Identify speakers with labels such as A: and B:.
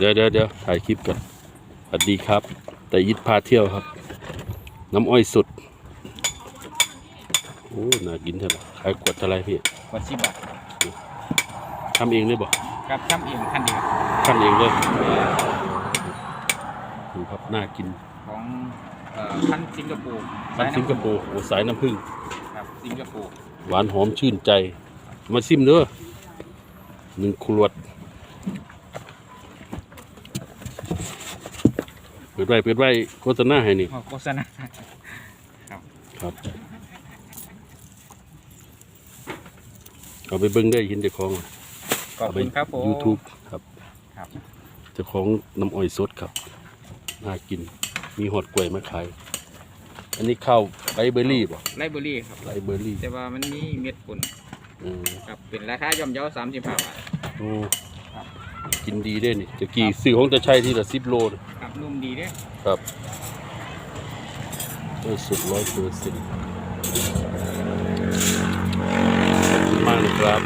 A: เดี๋ยวเดี๋ยวเดี๋ยวถ่ายคลิปก่อนสวัสดีครับ แต่ยิดพาเที่ยวครับ น้ำอ้อยสุด โอ้น่ากินเท่าไหร่ขายขวดเท่าไหรพี่
B: กว่าสิบบาท
A: ทำเองเลยบ่
B: กับช่ำเองขั้นเดียว
A: ขั้นเองเลยดูครับน่ากิน
B: ของเอ่อขั้นสิงคโปร์
A: ขั้นสิงคโปร์โอ้สายน้ำผึ้ง
B: ครับสิงคโปร์
A: หวานหอมชื่นใจ มาซิมเด้อหนึ่งขวด ปิดไว้เปิดไว้โฆษณาให้นี่
B: ขอโฆษณา
A: ครับเอาไปเบิ้งได้ยินเจ้าของ
B: ขอบคุณครับผม
A: ยูทูบครับ
B: ครับ
A: เจ้าของน้ำอ้อยสดครับน่ากินมีหอดกล้วยมาขาย อันนี้ข้าวไรเบอร์รี่ป่ะ
B: ไลเบอรี่ครับ
A: ไรเบอร์รี่
B: แต่ว่ามันมีเม็ดปุ่น
A: อืม
B: ครับเป็นราคาย่อมเยาสามสิบห้าบาท
A: โอ้
B: ครับ
A: กินดีได้นี่จะกี่สื่อของจะใช้ที่ละสิบโลนะ
B: ครับ นุ่มดีเด้อ
A: ครับเออสุดร้อยเปอร์เซ็นต์ขอบคุณมากนะครับ